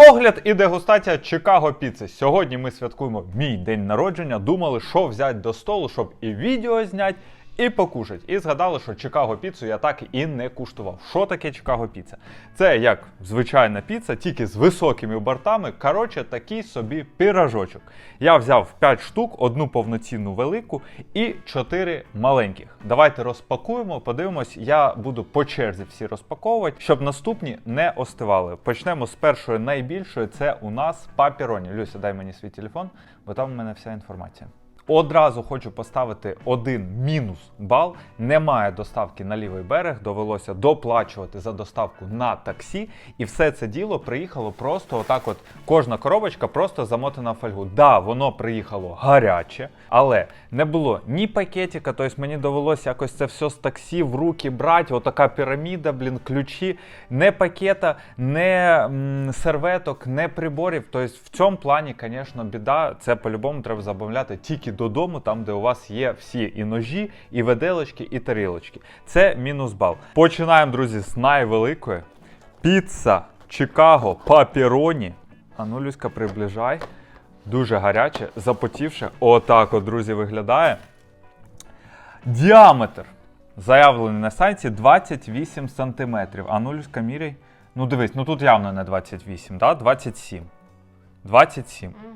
Огляд і дегустація Чикаго піци. Сьогодні ми святкуємо мій день народження. Думали, що взяти до столу, щоб і відео зняти, і покушать. І згадали, що Чикаго піцу я так і не куштував. Що таке Чикаго піца? Це як звичайна піца, тільки з високими бортами. Коротше, такий собі пірожочок. Я взяв 5 штук, одну повноцінну велику і 4 маленьких. Давайте розпакуємо, подивимось. Я буду по черзі всі розпаковувати, щоб наступні не остивали. Почнемо з першої найбільшої. Це у нас папіроні. Люся, дай мені свій телефон, бо там у мене вся інформація. Одразу хочу поставити один мінус бал. Немає доставки на лівий берег. Довелося доплачувати за доставку на таксі, і все це діло приїхало просто отак. От кожна коробочка просто замотана в фольгу. Да, воно приїхало гаряче, але не було ні пакетика. Тобто мені довелося якось це все з таксі в руки брати. Отака піраміда, блін, ключі, не пакета, не серветок, не приборів. Тобто в цьому плані, звісно, біда. Це по-любому треба замовляти тільки додому, там, де у вас є всі і ножі, і виделочки, і тарілочки. Це мінус бал. Починаємо, друзі, з найвеликої. Піца Чикаго Папіроні. А ну, Люська, приближай. Дуже гаряче, запотівше. Отак, от, друзі, виглядає. Діаметр заявлений на сайті 28 см. А ну, Люська, міряй. Ну, дивись, ну тут явно не 28, да? 27. 27. Угу.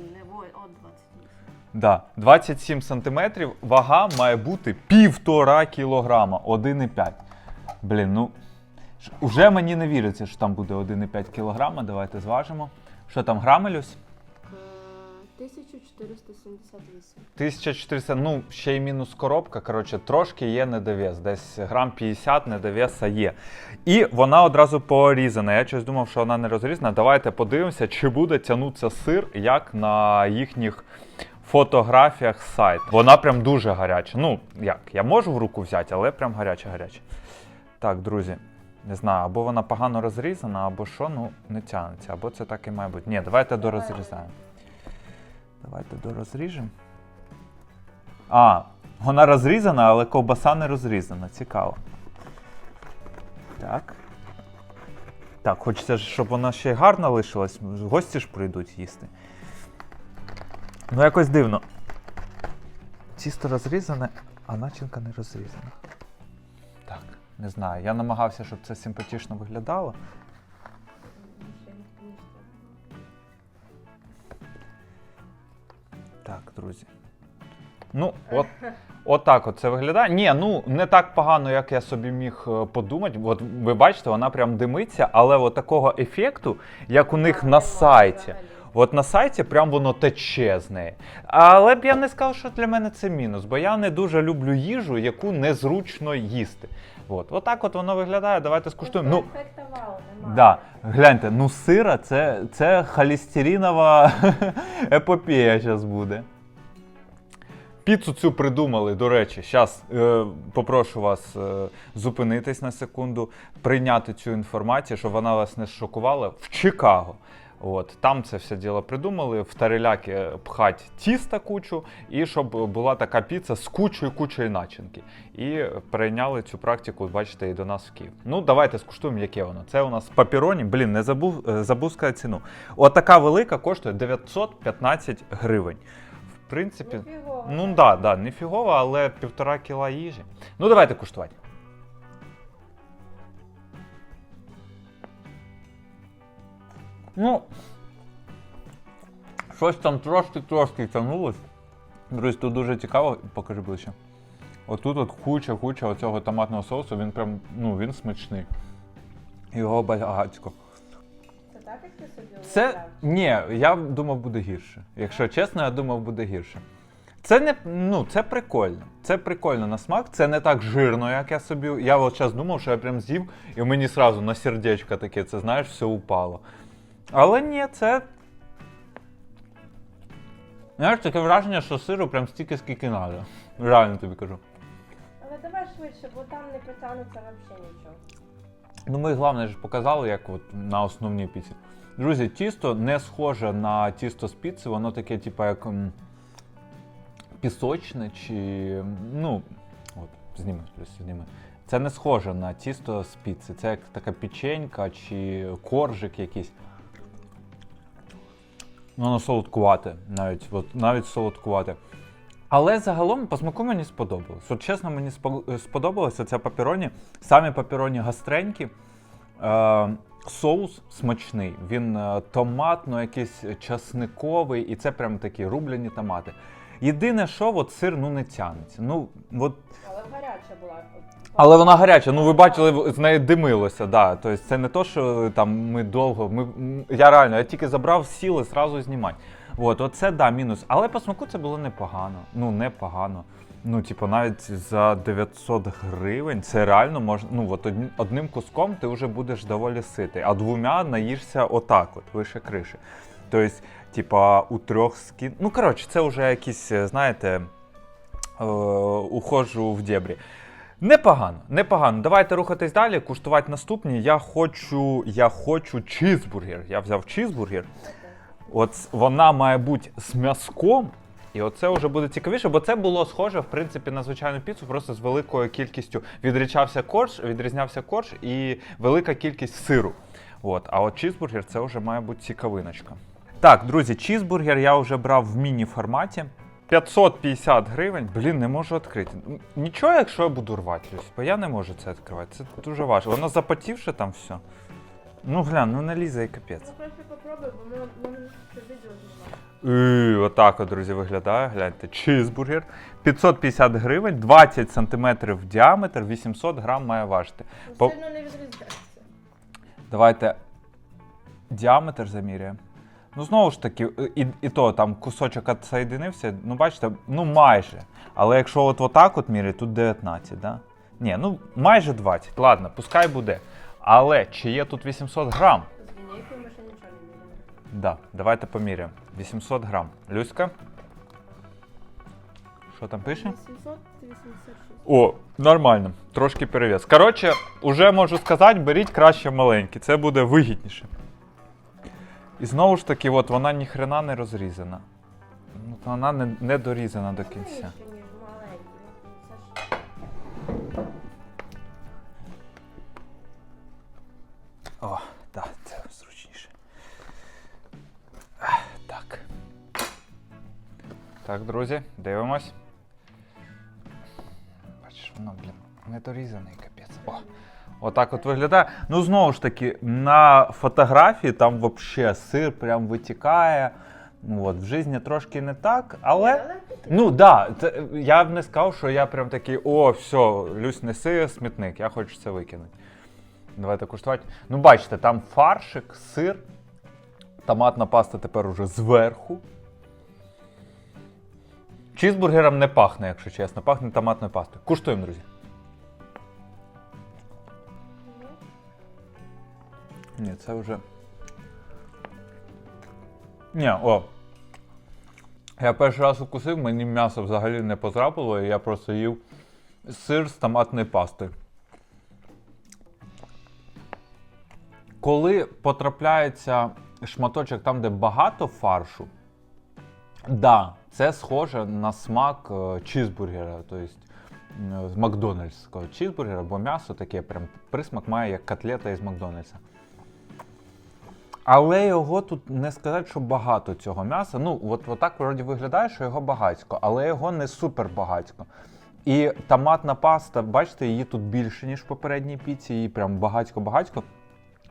Ну, не во- от 28. Да, 27 сантиметрів, вага має бути півтора кілограма, 1,5. Блін, ну Вже уже мені не віриться, що там буде 1,5 кілограма. Давайте зважимо. Що там, грамелюсь? Е, 1478. 1400, ну ще й мінус коробка. Коротше, трошки є недовес. Десь грам 50 недовеса є. І вона одразу порізана. Я щось думав, що вона не розрізана. Давайте подивимося, чи буде тягнутися сир, як на їхніх фотографіях з сайту. Вона прям дуже гаряча. Ну, як, я можу в руку взяти, але прям гаряча-гаряча. Так, друзі. Не знаю, або вона погано розрізана, або що, ну не тягнеться, або це так і має бути. Ні, давайте дорозрізаємо. Давайте дорозріжемо. А, вона розрізана, але ковбаса не розрізана. Цікаво. Так. Так, хочеться, щоб вона ще й гарна лишилась. Гості ж прийдуть їсти. Ну, якось дивно. Тісто розрізане, а начинка не розрізана. Так, не знаю. Я намагався, щоб це симпатично виглядало. Друзі. Ну, от, от так от це виглядає. Ні, ну не так погано, як я собі міг е, подумати. От ви бачите, вона прям димиться, але от такого ефекту, як у них на сайті. От на сайті прям воно тече з неї. Але б я не сказав, що для мене це мінус, бо я не дуже люблю їжу, яку незручно їсти. От, от так от воно виглядає. Давайте скуштуємо. Ну, немає. Да, гляньте, ну сира це, це холестеринова епопея зараз буде. Піцу цю придумали, до речі, зараз е, попрошу вас е, зупинитись на секунду, прийняти цю інформацію, щоб вона вас не шокувала в Чикаго. От, там це все діло придумали, в тариляки пхать тіста кучу, і щоб була така піца з кучою кучою начинки. І перейняли цю практику, бачите, і до нас в Київ. Ну, давайте скуштуємо, яке воно. Це у нас папіроні. Блін, не забув, е, забув сказати ціну. От така велика коштує 915 гривень. Принципі, Ніфігово. ну так, да, да, не фігово, але півтора кіла їжі. Ну, давайте куштувати. Ну, щось там трошки-трошки тягнулось. Друзі, тут дуже цікаво, покажи ближче. Отут от куча-куча оцього томатного соусу, він прям, ну, він смачний. Його багатько. Це ти собі Це уявляв? ні, я думав буде гірше. Якщо чесно, я думав буде гірше. Це не ну, це прикольно. Це прикольно на смак. Це не так жирно, як я собі. Я от зараз думав, що я прям з'їв, і мені сразу на сердечко таке, це знаєш, все упало. Але ні, це. Знаєш, таке враження, що сиру прям стільки, скільки треба. Реально тобі кажу. Але давай швидше, бо там не потягнеться взагалі нічого. Ну, ми головне ж показали, як от на основній піці. Друзі, тісто не схоже на тісто з піци, воно таке, типу, як пісочне чи. Ну, от, зніми, зніми. Це не схоже на тісто з піци. Це як така печенька чи коржик якийсь. Воно солодкувате, навіть, от, навіть солодкувате. Але загалом по смаку мені сподобалось. От чесно, мені сподобалося це папероні. Самі папероні гастренькі. Е, соус смачний. Він е, томатно, якийсь часниковий, і це прям такі рублені томати. Єдине, що от сир ну не тянеться. Ну, от Але гаряча була. але вона гаряча. Ну ви бачили, з неї димилося. Да. Тобто це не то, що там ми довго. Ми, я реально, я тільки забрав, сіли, зразу знімати. От, оце да, мінус. Але по смаку це було непогано. Ну, непогано. Ну, типу, навіть за 900 гривень це реально можна. Ну, от одним куском ти вже будеш доволі ситий, а двома наїшся отак, от, вище криші. Тобто, типа, у трьох скін. Ну, коротше, це вже якісь, е, знаєте, е, ухожу в дєбрі. Непогано, непогано. Давайте рухатись далі, куштувати наступні. Я хочу, я хочу чізбургер. Я взяв чізбургер. От вона має бути з м'язком. І оце вже буде цікавіше, бо це було схоже, в принципі, на звичайну піцу, просто з великою кількістю відрізнявся корж, відрізнявся корж і велика кількість сиру. От, а от чізбургер це вже має бути цікавиночка. Так, друзі, чізбургер я вже брав в міні-форматі. 550 гривень. Блін, не можу відкрити. Нічого, якщо я буду рвати, бо я не можу це відкривати. Це дуже важко. Воно запотівше там все. Ну глянь, ну не лізе і капець. Ну краще попробуй, бо ми, ми відео знімаємо. І, отак от, друзі, виглядає. Гляньте, чизбургер. 550 гривень, 20 сантиметрів в діаметр, 800 грам має важити. По- Сильно не відрізняється. Давайте діаметр заміряємо. Ну, знову ж таки, і, і то там кусочок відсоєдинився, ну бачите, ну майже. Але якщо от отак от міряти, тут 19, да? Ні, ну майже 20. Ладно, пускай буде. Але чи є тут 800 грам? Да, давайте поміряємо. 800 грам. Люська? Що там пише? 786. О, нормально, трошки перевес. Коротше, уже можу сказати, беріть краще маленькі, це буде вигідніше. І знову ж таки, от вона ніхрена не розрізана. Ну, то Вона не, не дорізана до кінця. Ну, О, Так, друзі, дивимось. Бачиш, воно, блін, не дорізаний капець. О, отак от виглядає. Ну, знову ж таки, на фотографії там взагалі сир прям витікає. Ну, от, в житті трошки не так, але. Ну да, це- я б не сказав, що я прям такий, о, все, Люсь, неси смітник, я хочу це викинути. Давайте куштувати. Ну, бачите, там фаршик, сир, томатна паста тепер уже зверху. Чізбургером не пахне, якщо чесно, пахне томатною пастою. Куштуємо, друзі. Ні, це вже. Ні, о. Я перший раз укусив, мені м'ясо взагалі не потрапило, і я просто їв сир з томатною пастою. Коли потрапляється шматочок там, де багато фаршу, да, це схоже на смак е, чізбургера, тобто з Макдональдського чізбургера, бо м'ясо таке прям присмак має як котлета із Макдональдса. Але його тут не сказати, що багато цього м'яса. Ну, от, от вроді виглядає, що його багатько, але його не супер багатько. І томатна паста, бачите, її тут більше, ніж в попередній піці, її прям багатько-багатько.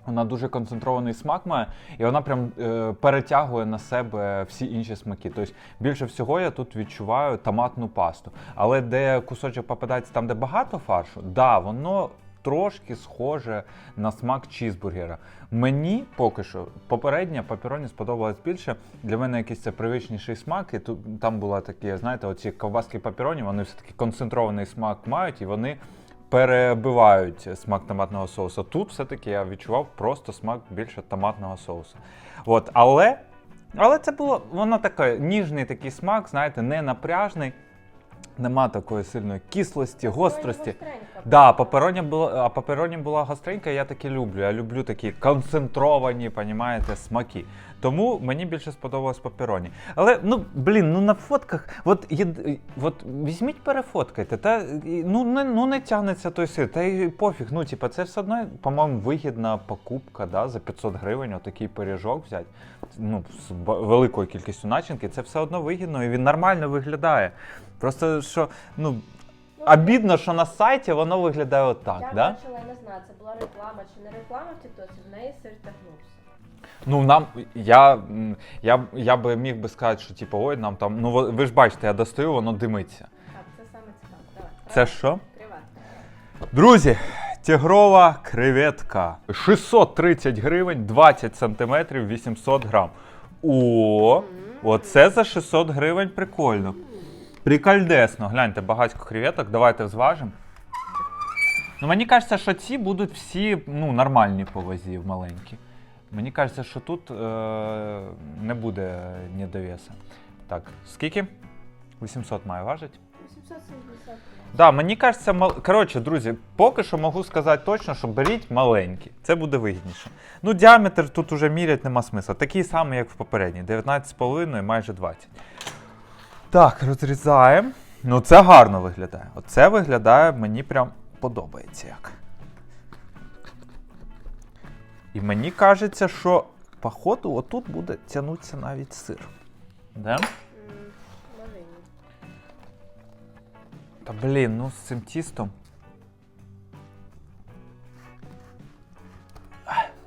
Вона дуже концентрований смак має, і вона прям е, перетягує на себе всі інші смаки. Тобто більше всього я тут відчуваю томатну пасту. Але де кусочок попадається там, де багато фаршу, да, воно трошки схоже на смак чізбургера. Мені поки що попередня папероні сподобалась більше. Для мене якийсь це привичніший смак. І тут там була такі, знаєте, оці ковбаски папероні, вони все-таки концентрований смак мають, і вони перебивають смак томатного соусу. Тут все-таки я відчував просто смак більше томатного соусу. От, але, але це було воно таке ніжний такий смак, знаєте, не напряжний. Нема такої сильної кислості, гострості. Да, папероні була, а папероні була гостренька, я такі люблю. Я люблю такі концентровані, понімаєте, смаки. Тому мені більше сподобалось папероні. Але ну блін, ну на фотках, от, єд- от візьміть, перефоткайте, та ну не ну не тягнеться той сир, та й пофіг. Ну, типа, це все одно, по-моєму, вигідна покупка, да, за 500 гривень, отакий пиріжок взяти. Ну, з великою кількістю начинки, це все одно вигідно і він нормально виглядає. Просто що, ну. Обідно, що на сайті воно виглядає отак, Я да? бачила, я не знаю, це була реклама чи не реклама в Тіктоці, в неї сир тягнувся. Ну нам я, я, я би міг би сказати, що типу, ой, нам там. Ну ви- ж бачите, я достаю, воно димиться. Так, це саме цікаво. Давай. Це що? Креветка. Друзі, тигрова креветка. 630 гривень, 20 сантиметрів, 800 грам. О, оце за 600 гривень прикольно. Прикольдесно. Гляньте, багатько креветок, давайте зважимо. Ну, мені кажеться, що ці будуть всі ну, нормальні по вазі, маленькі. Мені кажеться, що тут е- не буде недовеса. Так, скільки? 800 має важить? 870. Да, мені кажеться, мал... коротше, друзі, поки що можу сказати точно, що беріть маленькі. Це буде вигідніше. Ну, діаметр тут уже міряти нема смисла. Такий самий, як в попередній. 19,5 майже 20. Так, розрізаємо. Ну, це гарно виглядає. Оце виглядає, мені прям подобається як. І мені кажеться, що походу отут буде тягнутися навіть сир. Да? Може ні. Та блін, ну з цим тістом.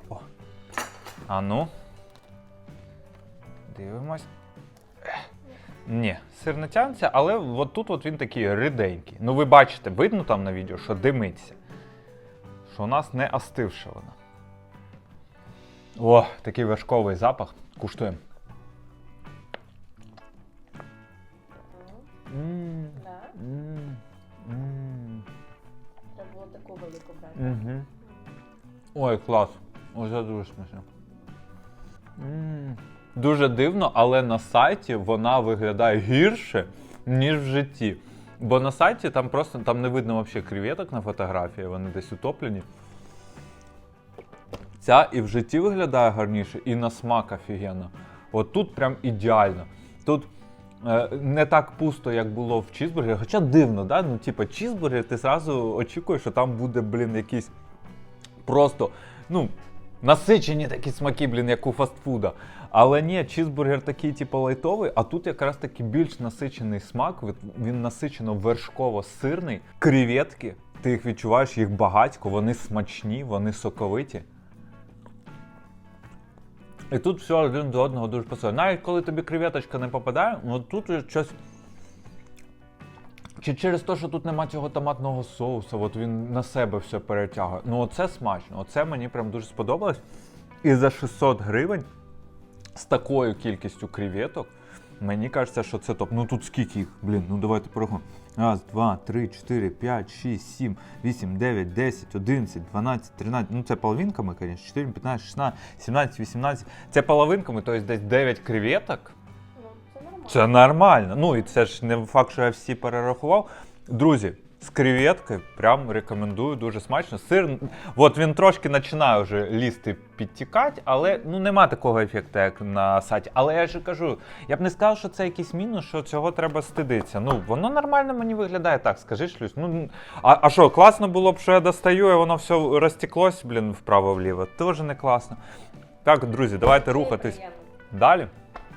О. А ну. Дивимось. Ні, сир не тягнеться, але от тут от він такий риденький. Ну ви бачите, видно там на відео, що димиться. Що у нас не остивше вона. О, такий вершковий запах. Куштуємо. М, Да? м, м. Треба було таку велику брати. Угу. Ой, клас. Оце дуже смачно. М. Дуже дивно, але на сайті вона виглядає гірше, ніж в житті. Бо на сайті там просто там не видно взагалі креветок на фотографії, вони десь утоплені. Ця і в житті виглядає гарніше, і на смак офігенно. От тут прям ідеально. Тут е, не так пусто, як було в чізбургері. Хоча дивно, да? Ну, типа, чізбургер, ти зразу очікуєш, що там буде, блін, якийсь просто, ну, насичені такі смаки, блін, як у фастфуда. Але ні, чізбургер такий, типу, лайтовий, а тут якраз таки більш насичений смак. Він насичено вершково-сирний. Креветки, ти їх відчуваєш, їх багатько, вони смачні, вони соковиті. І тут все один до одного дуже пасує. Навіть коли тобі креветочка не попадає, ну тут щось. Чи через те, що тут нема цього томатного соусу, от він на себе все перетягує. Ну, оце смачно, оце мені прям дуже сподобалось. І за 600 гривень з такою кількістю креветок, мені кажеться, що це топ. Ну тут скільки їх? Блін, ну давайте порахуємо. Раз, два, три, чотири, п'ять, шість, сім, вісім, дев'ять, десять, одинадцять, дванадцять, тринадцять. Ну це половинками, звісно. 4, 15, 16, 17, 18. Це половинками, тобто десь 9 креветок. Ну, це нормально. Це нормально. Ну і це ж не факт, що я всі перерахував. Друзі, з креветки прям рекомендую, дуже смачно. Сир, от він трошки починає вже лізти підтікати, але ну нема такого ефекту, як на сайті. Але я ж кажу, я б не сказав, що це якийсь мінус, що цього треба стидитися. Ну, воно нормально мені виглядає так, скажи шлюсь. Ну, а, а що, класно було б, що я достаю, і воно все розтеклось, блін, вправо-вліво. Теж не класно. Так, друзі, давайте Це рухатись. приємно. Далі.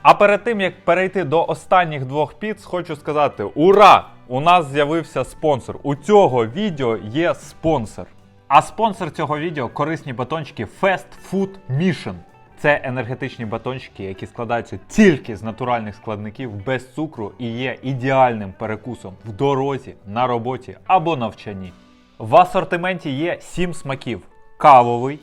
А перед тим як перейти до останніх двох піц, хочу сказати: ура! У нас з'явився спонсор. У цього відео є спонсор. А спонсор цього відео корисні батончики Fast Food Mission. Це енергетичні батончики, які складаються тільки з натуральних складників без цукру і є ідеальним перекусом в дорозі, на роботі або навчанні. В асортименті є 7 смаків: кавовий,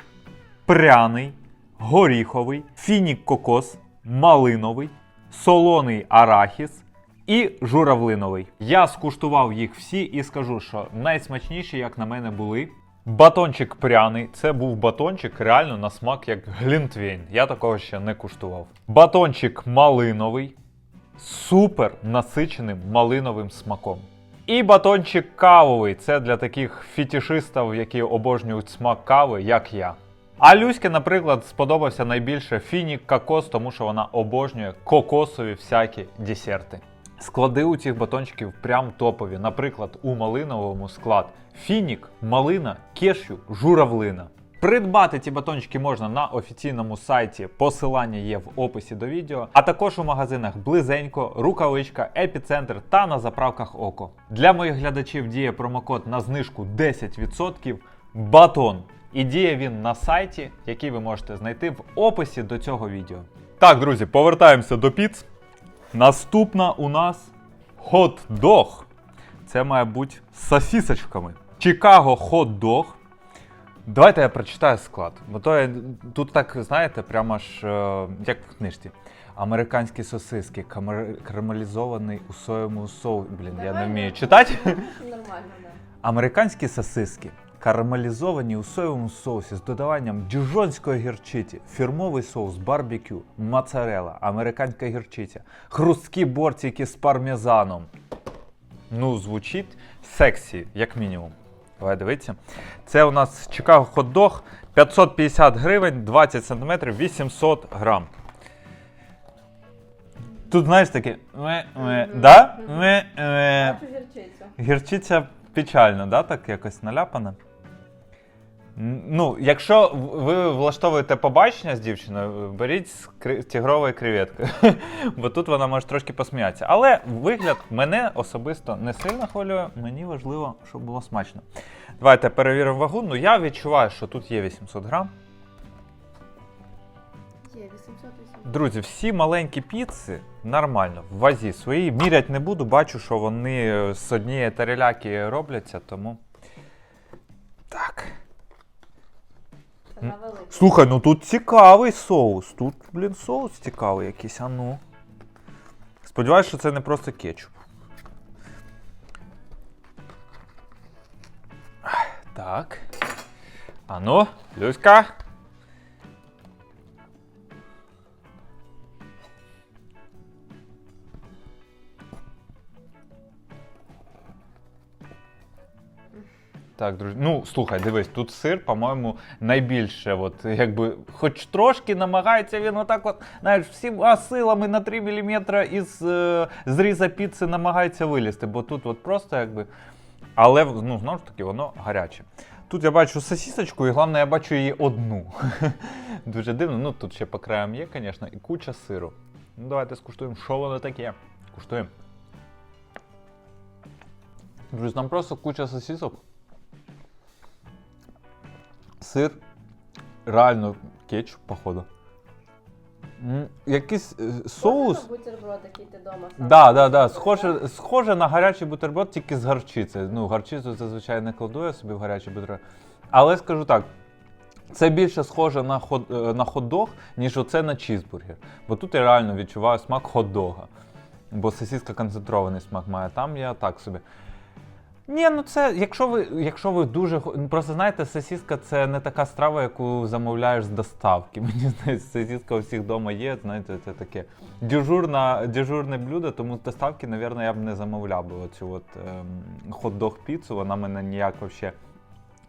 пряний, горіховий, фінік кокос, малиновий, солоний арахіс і журавлиновий. Я скуштував їх всі і скажу, що найсмачніші, як на мене, були. Батончик пряний, це був батончик реально на смак як глінтвейн. Я такого ще не куштував. Батончик малиновий, супер насиченим малиновим смаком. І батончик кавовий. Це для таких фітішистів, які обожнюють смак кави, як я. А Люське, наприклад, сподобався найбільше фінік кокос, тому що вона обожнює кокосові всякі десерти. Склади у цих батончиків прям топові. Наприклад, у малиновому склад фінік, малина, кешю, журавлина. Придбати ці батончики можна на офіційному сайті. Посилання є в описі до відео, а також у магазинах Близенько, Рукавичка, Епіцентр та на заправках Око. Для моїх глядачів діє промокод на знижку 10% батон. І діє він на сайті, який ви можете знайти в описі до цього відео. Так, друзі, повертаємося до піц. Наступна у нас хот-дог. Це має бути з сосісочками. Чикаго хот-дог. Давайте я прочитаю склад. Бо то я, тут так, знаєте, прямо ж е, як в книжці. Американські сосиски, камер- карамелізований у соєвому соусі. Блін, я не вмію ну, читати. Нормально, да. Американські сосиски. Карамелізовані у соєвому соусі з додаванням діжонської гірчиці, фірмовий соус барбекю, моцарелла, американська гірчиця, хрусткі бортики з пармезаном. Ну, звучить сексі, як мінімум. Давай дивитися. Це у нас Чикаго хот-дог 550 гривень, 20 см, 800 грам. Тут, знаєш, таке. Да? Гірчицю. Гірчиця печально, да, так якось наляпана. Ну, якщо ви влаштовуєте побачення з дівчиною, беріть з тігрової креветки, бо тут вона може трошки посміятися. Але вигляд мене особисто не сильно хвилює, мені важливо, щоб було смачно. Давайте перевіримо вагу. Ну, я відчуваю, що тут є 800 грам. Є 880. Друзі, всі маленькі піци нормально, в вазі своїй. Мірять не буду, бачу, що вони з однієї тареляки робляться, тому. Так. Слухай, ну тут цікавий соус. Тут, блін, соус цікавий якийсь, а ну. Сподіваюсь, що це не просто кетчуп. Так. А ну, Люська. Так, друзі. Ну, слухай, дивись, тут сир, по-моєму, найбільше, от, якби, хоч трошки намагається він отак, от, знаєш, всіма силами на 3 мм із е, зріза піци намагається вилізти, бо тут от просто якби. Але ну, знову ж таки, воно гаряче. Тут я бачу сосісочку, і головне, я бачу її одну. Дуже дивно. Ну, тут ще по краям є, звісно, і куча сиру. Ну, давайте скуштуємо, що воно таке. Куштуємо. Друзі, там просто куча сосісок. Сир, реально кетчуп, походу. М, Якийсь е, соус. Бутерброд, який ти вдома сам Да, да, да. Схоже, схоже на гарячий бутерброд, тільки з гарчицею. Ну, гарчицю зазвичай не кладу я собі в гарячий бутерброд. Але скажу так. Це більше схоже на хот, е, на хот-дог, ніж оце на чізбургер. Бо тут я реально відчуваю смак хот-дога. Бо сосиска концентрований смак має. Там я так собі. Ні, ну це, якщо ви, якщо ви дуже. ну, Просто знаєте, сосиска це не така страва, яку замовляєш з доставки. Мені здається, сосиска у всіх вдома є, знаєте, це таке дежурна, дежурне блюдо, тому з доставки, мабуть, я б не замовляв би оцю от ем, хот-дог піцу. Вона мене ніяк вообще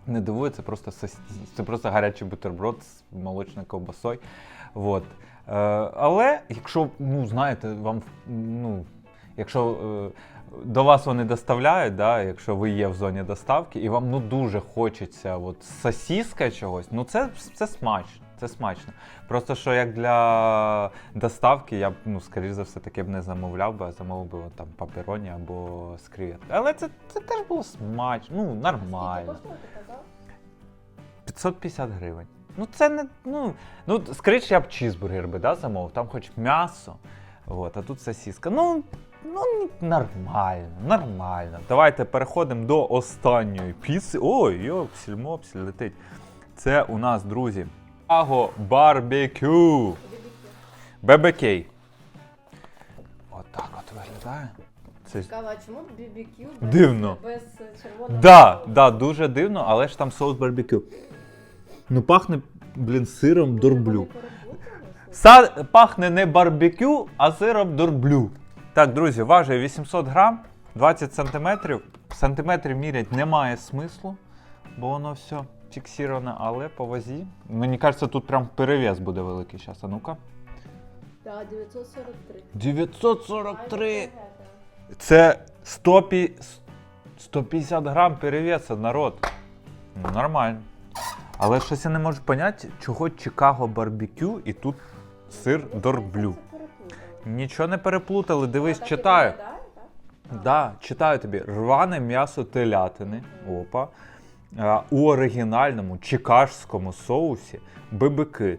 не дивує, це просто, сос... це просто гарячий бутерброд з молочною ковбасою. Вот. Е, але якщо, ну, знаєте, вам, ну, якщо е, до вас вони доставляють, да, якщо ви є в зоні доставки, і вам ну, дуже хочеться от, сосіска чогось, ну це, це смачно. Це смачно. Просто що як для доставки я б, ну, скоріш за все, таке б не замовляв би, а замовив би от, там папероні або з креветки. Але це, це теж було смачно, ну, нормально. коштує, ти казав? 550 гривень. Ну це не. Ну, ну скоріше я б чізбургер би да, замовив, там хоч м'ясо. От, а тут сосиска. Ну, ну нормально, нормально. Давайте переходимо до останньої піци. Ой, йопсіль мопсіль летить. Це у нас, друзі, Аго барбекю. ББК. Отак от виглядає. Це Цікаво, а чому BBQ без, Дивно. без червоного Да, соусу? да, дуже дивно, але ж там соус барбекю. Ну пахне, блін, сиром дорблю. Вони переплутали? Са пахне не барбекю, а сиром дорблю. Так, друзі, важить 800 грам. 20 сантиметрів. Сантиметрів мірять немає смислу, бо воно все фіксироване, але по вазі. Мені кажеться, тут прям перевес буде великий зараз. А ну-ка. Так, 943. 943! Це 100, 150 грам перевеса, народ. Ну, Нормально. Але щось я не можу поняти, чого Чикаго барбекю і тут сир дорблю. Нічого не переплутали, дивись, читаю. Да, читаю тобі. Рване м'ясо телятини. Опа. А, у оригінальному чикашському соусі бибики.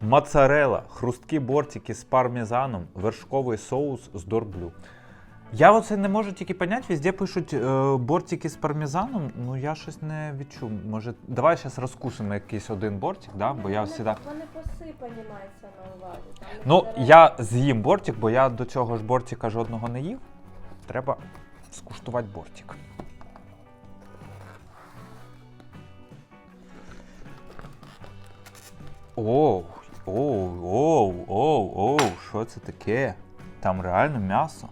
Моцарела, хрусткі бортики з пармезаном, вершковий соус з дорблю. Я оце не можу тільки поняти, везде пишуть е, бортики з пармезаном, ну я щось не відчув. Може, давай зараз розкусимо якийсь один бортик, да? бо я завжди... Вони посипані мається на увазі. там Ну, я з'їм бортик, бо я до цього ж бортика жодного не їв. Треба скуштувати бортик. Оу, оу, оу, оу, оу, що це таке? Там реально м'ясо.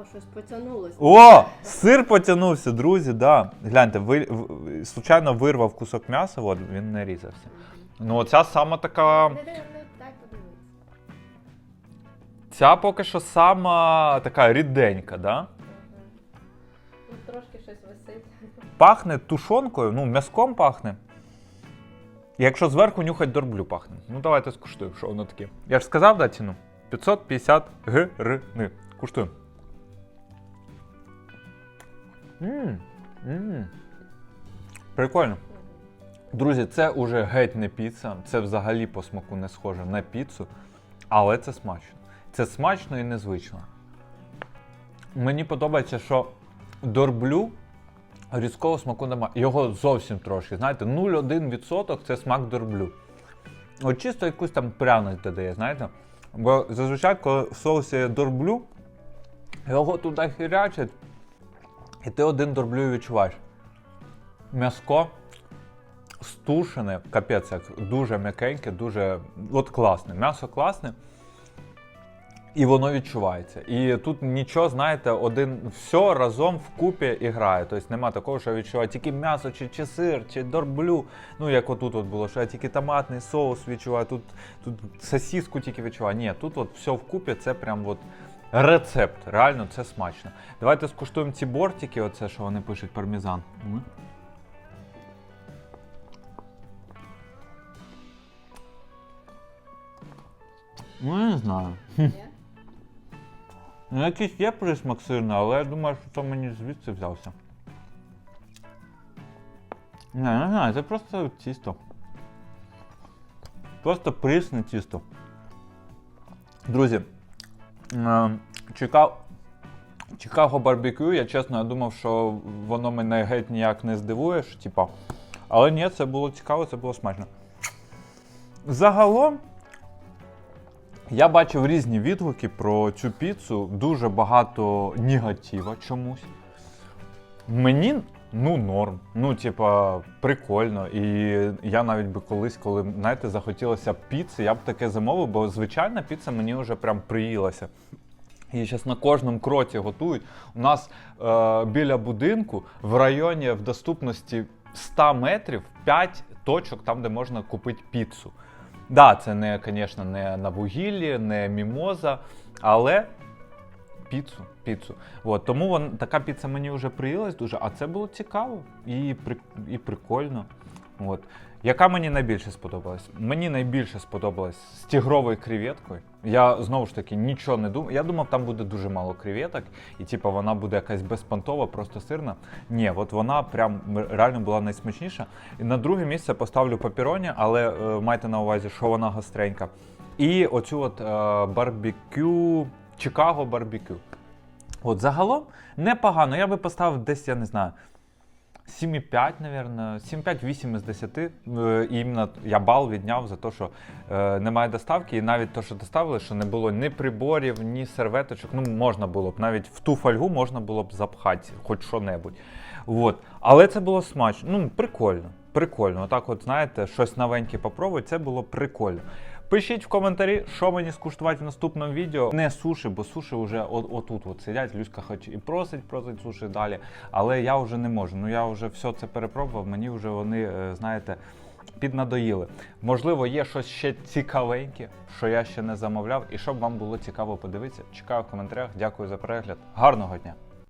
О, щось потягнулося. О! Сир потягнувся, друзі, да. Гляньте, ви, в- случайно вирвав кусок м'яса, от він не різався. Ну, оця сама така. Не, не, не, дай подивитися. Ця поки що сама така ріденька, да? Тут трошки щось висить. Пахне тушонкою, ну, м'язком пахне. Якщо зверху нюхать дорблю пахне. Ну давайте скуштуємо, що воно таке. Я ж сказав, да, ціну? 550 гривни. Куштуємо. Мм. Мм. Прикольно. Друзі, це уже геть не піца, це взагалі по смаку не схоже на піцу, але це смачно. Це смачно і незвично. Мені подобається, що дорблю різкого смаку немає. Його зовсім трошки. Знаєте, 0,1% це смак дорблю. От чисто якусь там пряність додає, знаєте? Бо зазвичай, коли в соусі дорблю, його туди хірячать, і ти один дорблю відчуваєш. М'яско стушене, капець, як дуже м'якеньке, дуже от класне. М'ясо класне. І воно відчувається. І тут нічого, знаєте, один все разом вкупі і грає. Тобто нема такого, що я відчуваю тільки м'ясо, чи, чи сир, чи дорблю. Ну, як отут от було, що я тільки томатний соус відчуваю, тут, тут сосиску тільки відчуваю. Ні, тут от все вкупі, це прям от рецепт. Реально, це смачно. Давайте скуштуємо ці бортики, оце, що вони пишуть пармезан. М. Ну, я не знаю. Ну, якийсь є присмак сирний, але я думаю, що це мені звідси взявся. Не, не знаю, це просто тісто. Просто прісне тісто. Друзі, Чикаго, Чикаго барбекю, я чесно я думав, що воно мене геть ніяк не здивує, що, типа. Але ні, це було цікаво, це було смачно. Загалом, я бачив різні відгуки про цю піцу, дуже багато негатива чомусь. Мені ну норм. Ну, типа, прикольно. І я навіть би колись, коли знаєте, захотілося піци, я б таке замовив, бо звичайна піца мені вже прям приїлася. Її зараз на кожному кроці готують. У нас е, біля будинку в районі в доступності 100 метрів 5 точок, там, де можна купити піцу. Да, це не, звісно, не на вугіллі, не мімоза, але піцу. піцу. От, тому вон, така піца мені вже приїлась дуже, а це було цікаво і, і прикольно. От. Яка мені найбільше сподобалась? Мені найбільше сподобалась з тігровою креветкою. Я знову ж таки нічого не думав. Я думав, там буде дуже мало креветок, і типу вона буде якась безпонтова, просто сирна. Ні, от вона прям реально була найсмачніша. І на друге місце поставлю папіроні, але е, майте на увазі, що вона гостренька. І оцю от е, барбекю, Чикаго барбекю. От загалом непогано. Я би поставив десь, я не знаю, 7,5, мабуть, 7,5-8 із 10. Е, І іменно я бал відняв за те, що е, немає доставки, і навіть те, що доставили, що не було ні приборів, ні серветочок. Ну, можна було б, навіть в ту фольгу можна було б запхати хоч що-небудь. От. Але це було смачно. Ну, прикольно. Прикольно. Отак, от, знаєте, щось новеньке попробувати, це було прикольно. Пишіть в коментарі, що мені скуштувати в наступному відео. Не суші, бо суші вже от, отут от сидять. Люська хоч і просить, просить суші далі. Але я вже не можу. Ну я вже все це перепробував. Мені вже вони, е, знаєте, піднадоїли. Можливо, є щось ще цікавеньке, що я ще не замовляв, і щоб вам було цікаво подивитися. Чекаю в коментарях. Дякую за перегляд. Гарного дня!